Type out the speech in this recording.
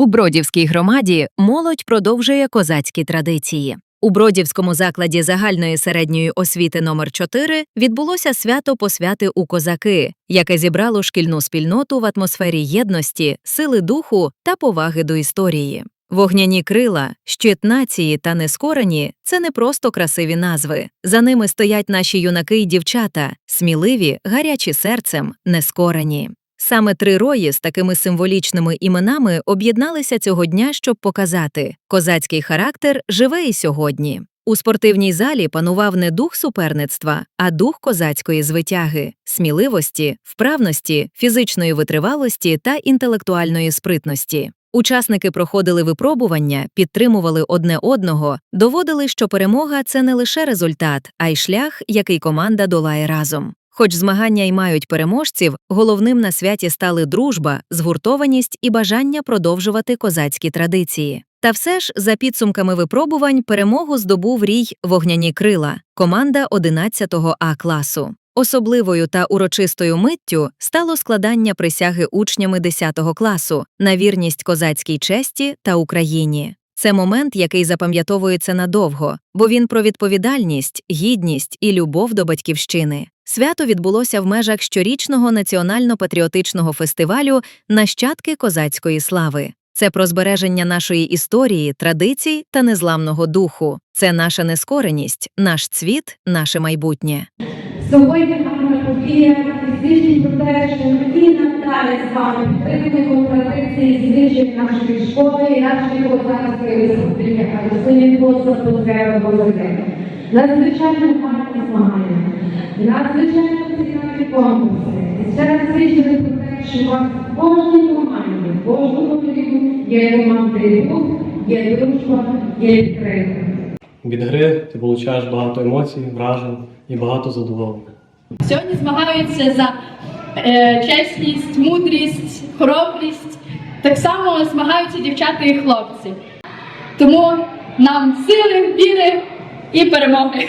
У Бродівській громаді молодь продовжує козацькі традиції. У Бродівському закладі загальної середньої освіти номер 4 відбулося свято посвяти у козаки, яке зібрало шкільну спільноту в атмосфері єдності, сили духу та поваги до історії. Вогняні крила, щит нації та нескорені це не просто красиві назви. За ними стоять наші юнаки й дівчата, сміливі, гарячі серцем, нескорені. Саме три рої з такими символічними іменами об'єдналися цього дня, щоб показати козацький характер живе і сьогодні. У спортивній залі панував не дух суперництва, а дух козацької звитяги, сміливості, вправності, фізичної витривалості та інтелектуальної спритності. Учасники проходили випробування, підтримували одне одного, доводили, що перемога це не лише результат, а й шлях, який команда долає разом. Хоч змагання й мають переможців, головним на святі стали дружба, згуртованість і бажання продовжувати козацькі традиції. Та все ж, за підсумками випробувань, перемогу здобув рій вогняні крила, команда 11-го А класу. Особливою та урочистою миттю стало складання присяги учнями 10 класу на вірність козацькій честі та Україні. Це момент, який запам'ятовується надовго, бо він про відповідальність, гідність і любов до батьківщини. Свято відбулося в межах щорічного національно-патріотичного фестивалю Нащадки козацької слави. Це про збереження нашої історії, традицій та незламного духу. Це наша нескореність, наш цвіт, наше майбутнє. Сьогодні подія свідчить про те, що і надалі з вами підтримуємо традиції звичаї нашої школи і нашої козацької республіки, а до селі просто потреба. Надзвичайно гарні змагання, надзвичайно цікаві конкурси. І ще раз свідчили про те, що у вас в кожній команді, в кожному клубі є командний дух, є дружба, є підтримка. Від гри ти получаєш багато емоцій, вражень і багато задоволення. Сьогодні змагаються за е, чесність, мудрість, хоробрість. Так само змагаються дівчата і хлопці. Тому нам сили, віри і перемоги.